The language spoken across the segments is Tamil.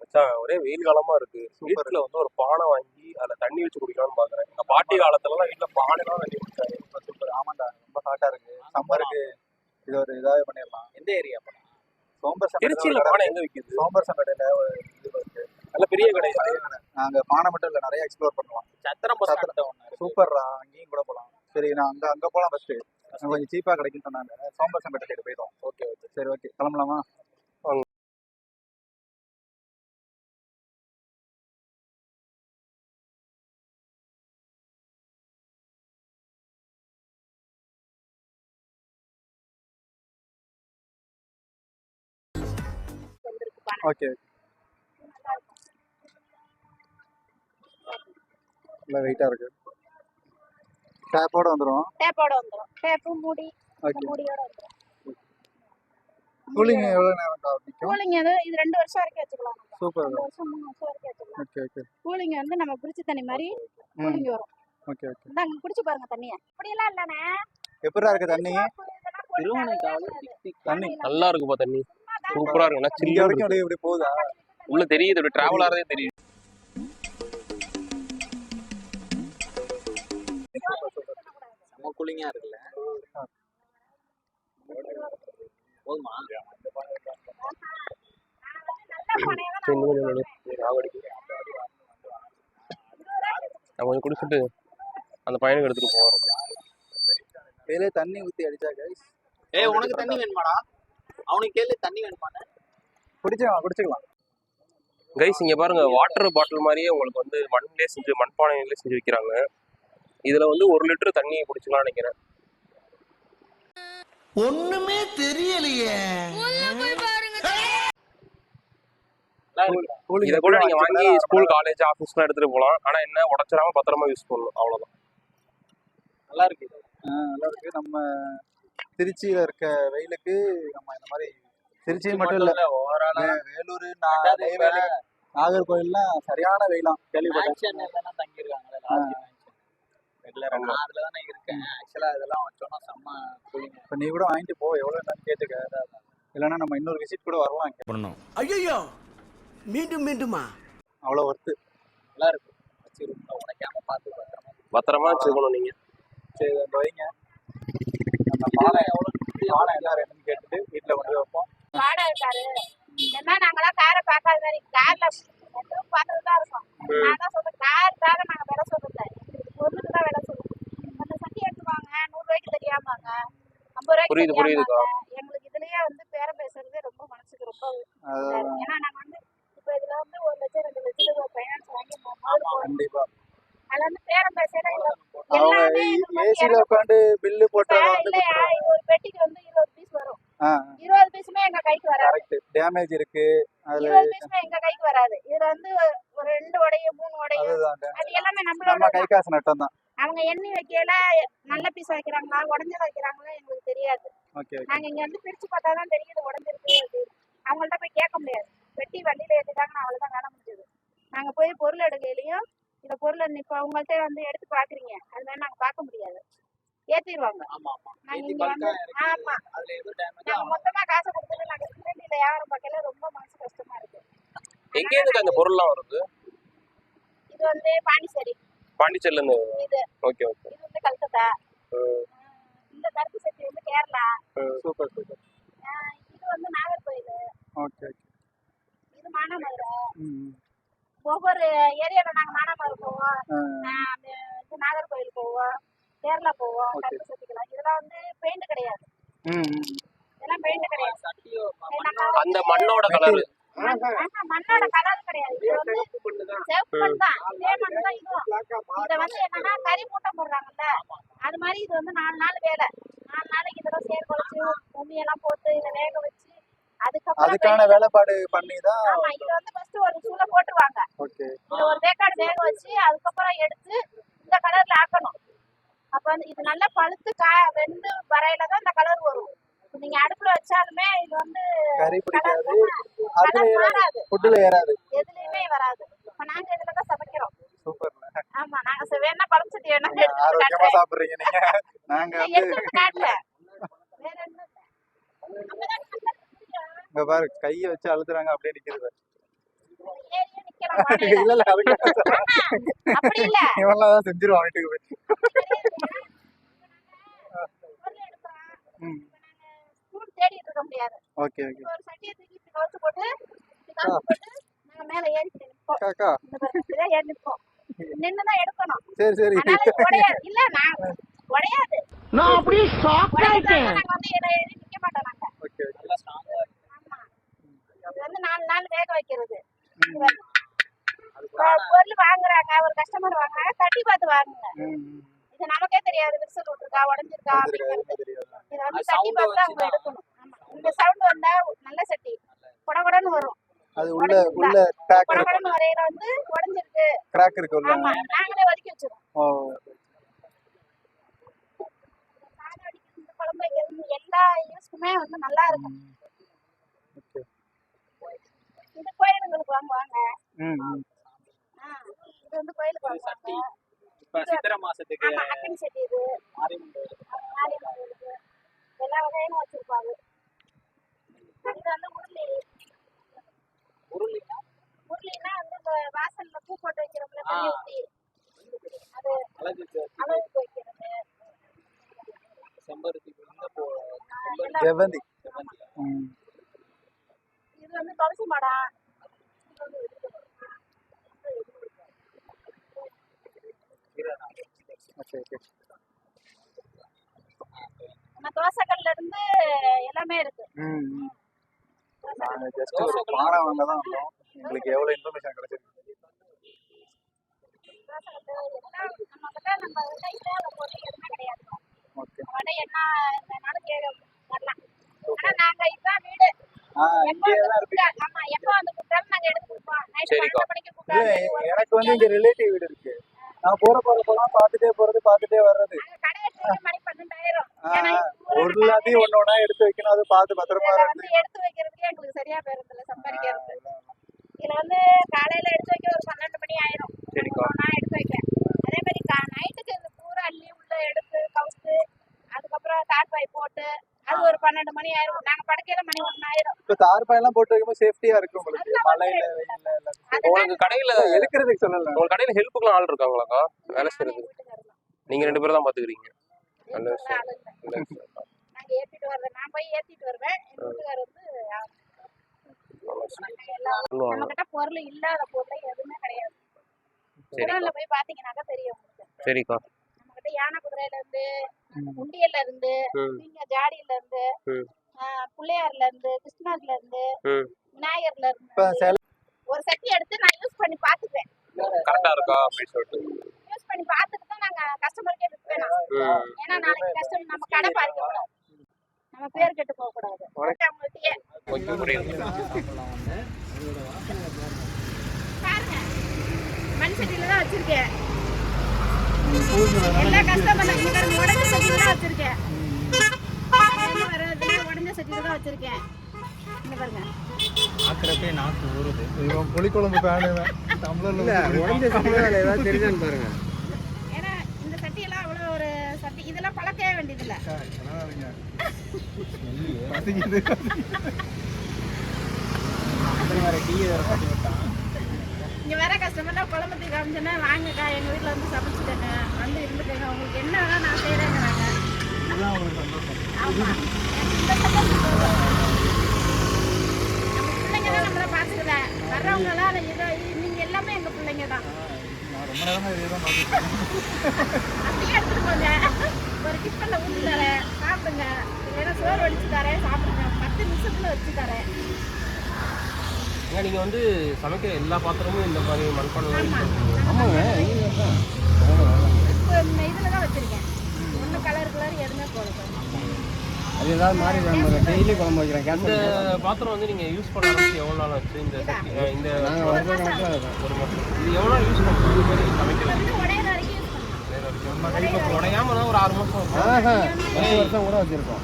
மச்சான் ஒரே வெயில் காலமா இருக்கு. வீட்டுல வந்து ஒரு பானை வாங்கி அதுல தண்ணி வச்சு குடிக்கலாம்னு பாக்குறேன். எங்க பாட்டி காலத்துல எல்லாம் வீட்டுல பானை தான் தண்ணி குடிச்சாங்க. சூப்பர் ஆமாண்டா ரொம்ப ஹாட்டா இருக்கு. சம்மருக்கு இது ஒரு இதாவே பண்ணிடலாம். எந்த ஏரியா சோம்பர் திருச்சியில பானை எங்க விக்குது? சோம்பர் சம்படையில ஒரு இது இருக்கு. நல்ல பெரிய கடை. நாங்க பானை மட்டும் இல்ல நிறைய எக்ஸ்ப்ளோர் பண்ணலாம் சத்திரம் சத்திரம். சூப்பர்ரா அங்கேயும் கூட போலாம். சரி நான் அங்க அங்க போலாம் ஃபர்ஸ்ட் கொஞ்சம் சீப்பா கிடைக்கும்னு சொன்னாங்க. சோம்பர் சம்பட்டை சைடு போயிடும் ஓகே ஓகே சரி ஓகே கிளம்பலாமா? ஓகே. இல்லை வெயிட்டாக இருக்கு. டேப்போட வந்துடும் டேப்போட வந்துரும். டேப்பு மூடி. ஓகே மூடியோட வந்துரும். கூலிங் எவ்வளோ நேரம் நிற்கும் கூலிங் வந்து இது ரெண்டு வருஷம் வரைக்கும் வச்சுக்கலாம். சூப்பர் ரெண்டு வருஷம் மூணு வருஷம் வரைக்கும் வச்சுக்கலாம். ஓகே ஓகே கூலிங் வந்து நம்ம பிடிச்ச தண்ணி மாதிரி கூலிங் வரும். ஓகே ஓகே இந்தாங்க குடிச்சு பாருங்க தண்ணிய. அப்படியெல்லாம் இல்லண்ணே எப்படா இருக்கு தண்ணி? டிஸ்ட்ரிக்ட் தண்ணி நல்லா இருக்குப்பா தண்ணி. சூப்பரா இருக்கு நல்லா இங்க சில்லுன்னு வரைக்கும். அப்படியே இப்படி போகுதா? உள்ள தெரியுது இப்படி டிராவல் ஆறதே தெரியுது. செம்ம கூலிங்கா இருக்குல்ல? போதுமா? கொஞ்சம் குடிச்சிட்டு அந்த பையனுக்கு எடுத்துட்டு போவோம் கையிலே தண்ணி ஊற்றி அடிச்சா கைஸ் ஏய் உனக்கு தண்ணி வேணுமாடா? அவனுக்கு கேளு தண்ணி வேணுமான்னு. குடிச்சுக்கலாம் குடிச்சுக்கலாம். கைஸ் இங்க பாருங்க வாட்டர் பாட்டில் மாதிரியே உங்களுக்கு வந்து மண்ணிலே செஞ்சு மண்பானையிலே செஞ்சு வைக்கிறாங்க. இதுல வந்து ஒரு லிட்டர் தண்ணி குடிச்சுக்கலாம் நினைக்கிறேன். ஒண்ணுமே தெரியலையே. இதை கூட நீங்க வாங்கி ஸ்கூல் காலேஜ் ஆஃபீஸ்லாம் எடுத்துட்டு போகலாம். ஆனா என்ன உடச்சிடாம பத்திரமா யூஸ் பண்ணணும். அவ்வளவுதான். நல்லா இருக்கு இது. நல்லா இருக்கு. நம்ம திருச்சியில இருக்க வெயிலுக்கு நம்ம இந்த மாதிரி திருச்சி மட்டும் இல்ல. ஓவராலா வேலூர் நாகர்கோயில்லாம் சரியான வெயிலாம் கேள்விப்பட்டேன். மேன்ஷன் எல்லாம் தங்கியிருக்காங்கல்ல லாட்ஜ் மேன்ஷன் ரெகுலரா நான் அதுல தானே இருக்கேன். ஆக்சுவலா இதெல்லாம் வச்சோம்னா செம்ம இப்போ நீ கூட வாங்கிட்டு போ எவ்வளோ என்னன்னு கேட்டுக்க. இல்லைன்னா நம்ம இன்னொரு விசிட் கூட வரலாம். பண்ணணும். ஐயோ மீண்டும் மீண்டுமா? அவ்வளோ ஒர்த்து நல்லா இருக்கு. வச்சு ரூம்ல உடைக்காம பார்த்து பத்திரமா பத்திரமா வச்சுக்கணும் நீங்க. சரி வைங்க பானை எவ்வளோ கேட்டுட்டு வீட்டில் கொண்டு வைப்போம். வாடகை என்ன நாங்களாம் காரை பார்க்காத மாதிரி கார்ல எப்பவும் பார்த்துட்டு தான் இருக்கோம். நான் தான் சொல்றேன் காருக்காக நாங்க விலை சொல்றதில்ல. பொருளுக்கு தான் விலை சொல்றோம். அந்த சட்டி எடுத்துவாங்க நூறு ரூபாய்க்கு தெரியாமாங்க ஐம்பது ரூபாய்க்கு புரியுது. எங்களுக்கு இதுலயே வந்து பேரம் பேசுறது ரொம்ப மனசுக்கு ரொம்ப. ஏன்னா நாங்க வந்து இப்ப இதுல வந்து ஒரு லட்சம் ரெண்டு லட்சத்துக்கு ஃபைனான்ஸ் வாங்கி. கண்டிப்பாக அதுல வந்து பேரம் அவங்க எல்லாமே உட்காந்து பில்லு போட்டு இது ஒரு பெட்டிக்கு வந்து இருபது பீஸ் வரும். இருபது பீஸுமே எங்க கைக்கு வராது. டேமேஜ் இருக்கு. அதுல இருபது பீஸுமே எங்க கைக்கு வராது. இதுல வந்து ஒரு ரெண்டு உடையும் மூணு அதுதான் அது எல்லாமே நம்ம நம்மளோட கை காசு நட்டம் தான் அவங்க எண்ணி வைக்கல நல்ல பீஸ் வைக்கிறாங்களா உடஞ்சது வைக்கிறாங்களா எங்களுக்கு தெரியாது. நாங்க இங்க வந்து பிரிச்சு பார்த்தா தான் தெரியுது உடஞ்சிருக்கு அப்படின்னு அவங்கள்ட்ட போய் கேட்க முடியாது. வெட்டி வண்டியில ஏத்திட்டாங்கன்னா அவ்வளவுதான் வேலை முடிஞ்சது. நாங்க போய் பொருள் எடுக்கையிலயும் பொருளை இப்ப உங்கள்ட்ட வந்து எடுத்து பாக்குறீங்க. அது மாதிரி நாங்க பார்க்க முடியாது. ஏத்திடுவாங்க ஆமா ஆமா. நாங்க மொத்தமா காசை கொடுத்துட்டு நாங்க சிலிண்டர்ல வியாபாரம் பார்க்கல. ரொம்ப மனசு கஷ்டமா இருக்கு. எங்க இருந்து அந்த பொருள்லாம் வருது? இது வந்து பாண்டிச்சேரி. பாண்டிச்சேரில இருந்து இது. Okay okay. இது வந்து கல்கத்தா. இந்த கருப்பு சட்டி வந்து கேரளா. Super super. ஆஹ் இது வந்து நாகர்கோயில். Okay okay. இது மானாமதுரை ம். ஒவ்வொரு ஏரியால நாங்க மானாமதுரை போவோம். நாகர்கோயில் போவோம். கேரளா போவோம். சட்டிக்கலாம். இதெல்லாம் வந்து பெயிண்ட் கிடையாது. இதெல்லாம் பெயிண்ட் கிடையாது. அந்த மண்ணோட கலர். மண்ணோட கலர் கிடையாது. இது வந்து செவப்பு மண் தான். இதே மண் தான் இதுவும். இத வந்து என்னன்னா கறி மூட்டை போடுறாங்கல்ல. அது மாதிரி இது வந்து நாலு நாள் வேலை. நாலு நாளைக்கு இதெல்லாம் சேர் குழச்சு உமி எல்லாம் போட்டு இதை வேக வச்சு அதுக்கான வேலைப்பாடு பண்ணி தான் ஆமா இது வந்து ஃபர்ஸ்ட் ஒரு சூளை போட்டுருவாங்க. ஓகே. இத ஒரு வேக்காடு வேக வச்சு அதுக்கப்புறம் எடுத்து இந்த கலர்ல ஆக்கணும். அப்ப வந்து இது நல்லா பழுத்து கா வெந்து வரையில தான் இந்த கலர் வரும். நீங்க அடுப்புல வச்சாலுமே இது வந்து கறி பிடிக்காது. அதுல ஏறாது மாறாது. ஃபுட்டுல ஏறாது. எதுலயுமே வராது. இப்ப நாங்க இதுல தான் சமைக்கிறோம். சூப்பர் ஆமா நாங்க வேணா பழம் சட்டி வேணா ஆரோக்கியமா. சாப்பிடுறீங்க நீங்க. நாங்க வந்து எடுத்து வந்து காட்டுறேன் வேற என்ன இல்ல. அப்பதான் நல்லா தெரியும். இங்க பாரு கையை வச்சு அழுத்துறாங்க அப்படியே வாழையில. இல்ல இல்ல அதுக்கு அப்படி இல்ல. இவன்லாம் தான் செஞ்சிருவான் வீட்டுக்கு போய். Okay okay. காக்கா நின்னுதான் எடுக்கணும். சரி சரி. இல்ல நான் உடையாது. நான் அப்படியே ஷாக் உடையதுனால நாங்க வந்து ஏற ஏறி நிக்க மாட்டோம் நாங்க ஓகே நல்லா ஸ்ட்ராங்கா இருக்கு ஆமா இது வந்து நாலு நாள் வேக வைக்கிறது. பொருள் வாங்குறாங்க ஒரு கஸ்டமர் வாங்குறாங்க தட்டி பார்த்து வாங்குங்க. இது நமக்கே தெரியாது விரிசல் விட்டுருக்கா உடஞ்சிருக்கா அப்படிங்கிறது. இதை வந்து தட்டி பார்த்து தான் அவங்க. எடுக்கணும். இந்த சவுண்ட் வந்தா நல்ல சட்டி. குடகுடன்னு வரும். அது உள்ள உள்ள இருக்கும். குடகுடன்னு வரையில வந்து உடஞ்சிருக்கு. கிராக் இருக்கு உள்ள. ஆமா. நாங்களே ஒதுக்கி வச்சிருவோம். ஓ. குழம்பு எல்லா யூஸ்க்குமே வந்து நல்லா இருக்கும். இது கோயிலுங்களுக்கு வாங்குவாங்க இது வந்து கோயிலுக்கு வாங்குவாங்க இப்ப சித்திரை மாசத்துக்கு சட்டி இது. மாரியம்மன் கோயிலுக்கு எல்லா வகையிலும் வச்சிருப்பாங்க இது வந்து உருளி. உருளினா உருளினா வந்து இந்த வாசல்ல பூ போட்டு வைக்கிறோம்ல. ஊத்தி அது அழகுக்கு வைக்கிறது. செம்பருத்தி செம்பருத்தி. செவ்வந்தி இது வந்து துளசி ஓகே நம்ம தோசைக்கல்ல இருந்து எல்லாமே இருக்கு. நாங்க ஜஸ்ட் ஒரு பானை வாங்க தான் வந்தோம். எங்களுக்கு எவ்வளவு இன்ஃபர்மேஷன் கிடைச்சிருக்கு? தோசைக்கல்லு எல்லாம் நம்ம கிட்ட நம்ம கிட்ட கிடையாது. ஓகே. என்ன கேட்க எனக்கு வந்து இங்க ரிலேட்டிவ் வீடு இருக்கு. நான் போற போறப்பெல்லாம் பார்த்துட்டே போறது பார்த்துட்டே வர்றது. ஒரு எல்லாத்தையும் ஒண்ணு ஒண்ணா எடுத்து வைக்கணும் அதை பார்த்து பத்திரமா எடுத்து வைக்கிறதுக்கே எங்களுக்கு சரியா போயிருந்தல சம்பாதிக்கிறது இதுல வந்து காலையில எடுத்து வைக்க ஒரு பன்னெண்டு மணி ஆயிரும் சரிக்கா. நான் எடுத்து வைக்க அதே மாதிரி கா- நைட்டுக்கு இந்த பூரா அள்ளி உள்ள எடுத்து கவுத்து அதுக்கப்புறம் தாட்பாய் போட்டு அது ஒரு பன்னெண்டு மணி ஆயிரும் நாங்க படுக்கையில மணி ஒண்ணு ஆயிரும் தார்பாய் எல்லாம் போட்டு வைக்கும்போது சேஃப்டியா இருக்கு உங்களுக்கு. மழையில வெயில்ல உங்களுக்கு கடையில எடுக்கிறதுக்கு சொல்லல. உங்க கடையில ஹெல்ப்புக்குலாம் ஆள் இருக்காங்களாக்கா வேலை செய்யறதுக்கு வீட்டுக்காரர் தான். நீங்க ரெண்டு பேரும் தான் பாத்துக்கிறீங்க. நல்ல விஷயம். ஏத்திட்டு வருவேன் நான் போய் ஏத்திட்டு வருவேன். வீட்டுக்காரர் வந்து நல்ல விஷயம். நாங்க எல்லாம் சொல்லுவாங்க. நம்ம கிட்ட பொருள் இல்லாத பொருள் எதுவுமே கிடையாது. குடோன்ல போய் பாத்தீங்கன்னாக்கா தெரியும் உங்களுக்கு. சரிக்கா. நம்ம கிட்ட யானை குதிரையில இருந்து உண்டியல்ல இருந்து நீங்க ஜாடியில இருந்து பிள்ளையார்ல இருந்து கிருஷ்ணர்ல இருந்து ம் விநாயகர்ல இருந்து ஒரு சட்டி எடுத்து நான் யூஸ் பண்ணி பாத்துப்பேன் கரெக்டா இருக்கா அப்படின்னு சொல்லிட்டு. யூஸ் பண்ணி பார்த்துட்டு தான் நாங்க கஸ்டமருக்கே விற்பேன் நான். ம். ஏன்னா நாளைக்கு கஸ்டமர் நம்ம கடை பாதிக்க கூடாது நம்ம பேர் கெட்டு போக கூடாது. பாருங்க. மண் சட்டியில தான் வச்சிருக்கேன். எல்லா கஸ்டமர் உடஞ்ச சட்டியில தான் வச்சிருக்கேன். என்ன சட்டியில தான் வச்சிருக்கேன். இங்க பாருங்க. ஆக்குறப்பே நாக்கு ஊறுது. இவன் புளிக்குழம்பு ஃபேனு தமிழ்ல உடஞ்ச சமையல் ஏதாவது தெரிஞ்சான்னு பாருங்க. ஏன்னா இந்த சட்டியெல்லாம் அவ்வளோ ஒரு சட்டி இதெல்லாம் பழக்கவே வேண்டியதில்லை. பசிக்குது. வேற வேற இங்கே வர கஸ்டமர்லாம் குழம்பு காமிச்சோன்னா வாங்கக்கா எங்கள் வீட்டில் வந்து சமைச்சிட்டேங்க. வந்து இருந்துட்டேங்க. உங்களுக்கு என்ன வேணால் நான் செய்கிறேங்கிறாங்க இதுதான் உங்களுக்கு சந்தோஷம். ஆமாம் இந்த சந்தோஷம் போதும். நம்ம பிள்ளைங்க தான் நம்மளை பார்த்துக்கல வர்றவங்கலாம் இதோ நீங்கள் எல்லாமே எங்கள் பிள்ளைங்க தான். நான் ரொம்ப நேரமா இதே தான் பார்த்துட்டு அப்படியே எடுத்துட்டு போங்க. ஒரு டிஃபனில் ஊற்றி தரேன். சாப்பிடுங்க. இல்லைன்னா சோறு வடிச்சு தரேன். சாப்பிடுங்க. பத்து நிமிஷத்துல வச்சு தரேன். ஏங்க நீங்க வந்து சமைக்கிற எல்லா பாத்திரமும் இந்த மாதிரி மண்பானை ஆமாங்க. இப்போ இந்த இதில் தான் வச்சுருக்கேன். ஒன்று கலர் கலர் எதுவுமே போடுது அது ஏதாவது மாறி நம்ம டெய்லி குழம்பு வைக்கிறேன் இந்த கேன்சல் பாத்திரம் வந்து நீங்க யூஸ் பண்ண ஆரம்பிச்சு எவ்வளவு நாள் ஆச்சு? இந்த இந்த நாங்கள் ஒரு மாசம். இது எவ்வளவு நாள் யூஸ் இந்த மாதிரி சமைக்கிறது உடையாம தான் ஒரு ஆறு. ஆஹா பத்து வருஷம் கூட வச்சிருக்கோம்.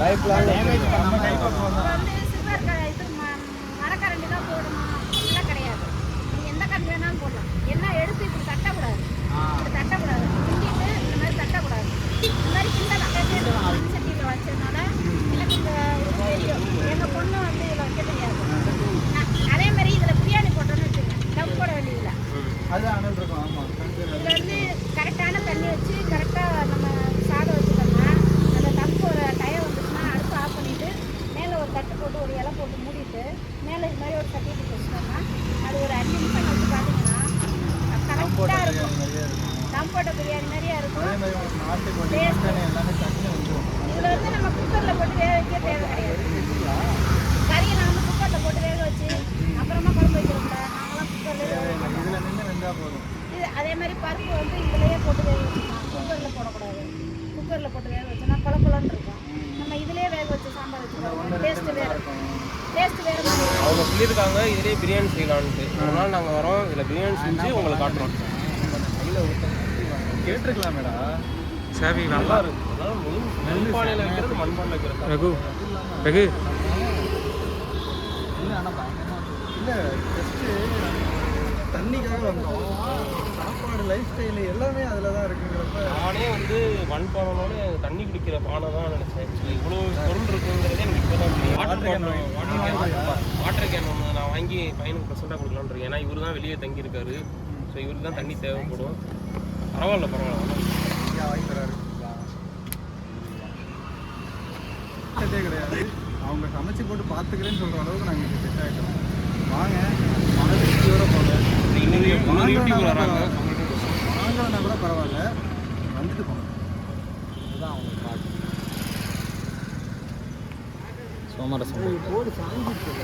லைஃப் லாங் நம்ம கைப்பக்குவம் இப்போ வந்து சில்வர் க இது ம- மரக்கரண்டி தான் போடணும்? அப்படிலாம் கிடையாது. நீங்கள் எந்த கரண்டி வேணாலும் போடலாம். என்ன எடுத்து இப்படி தட்டக்கூடாது. இப்படி தட்டக்கூடாது. இந்த மாதிரி தட்டக்கூடாது. இந்த மாதிரி கிண்டலாம் வச்சதுனால எனக்கு இந்த தெரியும் எங்கள் பொண்ணு சட்டிட்டு வச்சிட்டோம்னா அது ஒரு அஞ்சு நிமிஷம் கழிச்சு பார்த்தீங்கன்னா கரெக்டாக இருக்கும் தம் போட்ட பிரியாணி மாதிரியா இருக்கும் அதே மாதிரி உங்களுக்கு நாட்டுக்கோழி மட்டன் எல்லாமே தண்ணி வந்துடும் இதில் வந்து நம்ம குக்கரில் போட்டு வேக வைக்க தேவை கிடையாது கறியை நான் வந்து குக்கரில் போட்டு வேக வச்சு அப்புறமா குழம்பு வைக்கிறோம்ல நாங்களாம் குக்கரில் வேக வைக்கிறோம் இதுல நின்று வெந்தா போதும் இது அதே மாதிரி பருப்பு வந்து இதுலயே போட்டு வேக வச்சுக்கலாம் குக்கரில் போடக்கூடாது குக்கரில் போட்டு வேக வச்சோம்னா கொல கொலன்னு இருக்கும் நம்ம இதுலயே வேக வச்சு சாம்பார் வச்சுக்கலாம் டேஸ்ட் வேறு டேஸ்ட் வேறு மாதிரி இருக்கும். அவங்க சொல்லியிருக்காங்க ஒரு நாள் நாங்கள் வரோம் இதில் பிரியாணி செஞ்சு உங்களுக்கு காட்டுறோம். கேட்டிருக்கலாமேடா. சாவி நல்லா இருக்கு. அதான் மெயின் மண்பானையில் வைக்கிறது மண்பானையில் வைக்கிறது. ரகு ரகு. இல்லை ஆனால் இல்லை ஜஸ்ட்டு தண்ணிக்காக வந்தோம். லைஃப் ஸ்டைலு எல்லாமே அதில் தான் இருக்குங்கிறப்ப நானே வந்து மண்பானைனோட தண்ணி குடிக்கிற பானை தான் நினச்சேன். இவ்வளோ பொருள் இருக்குங்கிறதே எனக்கு இப்போ தான் தெரியும் water can water can water can ஒன்று நான் வாங்கி பையனுக்கு ப்ரெசென்ட்டாக கொடுக்கலான்னு இருக்கேன். ஏன்னா இவர் தான் வெளியே தங்கியிருக்காரு. ஸோ இவருக்கு தான் தண்ணி தேவைப்படும். பரவாயில்ல பரவாயில்ல வாங்கி தராரு. கிடையாது. அவங்க சமைச்சு போட்டு பார்த்துக்கிறேன்னு சொல்கிற அளவுக்கு நாங்கள் இங்கே செட் ஆகிட்டோம் வாங்க மனதிற்கு போங்க இன்னொரு யூடியூபர் வராங்க. பரவாயில்ல. வந்துட்டு போங்க. இதுதான் அவங்க பாட்டு. சோமரசம் போடு சாஞ்சிட்டு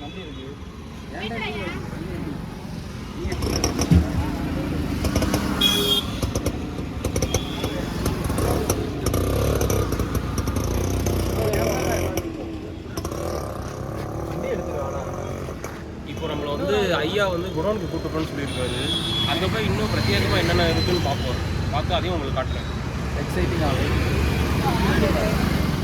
நம்பி இருக்கு? குடோனுக்கு கூப்பிட்டுன்னு சொல்லியிருக்காரு. அங்கே போய் இன்னும் பிரத்யேகமாக என்னென்ன இருக்குன்னு பார்ப்போம். பார்த்து அதையும் உங்களுக்கு காட்டுறேன். எக்ஸைட்டிங் ஆகும்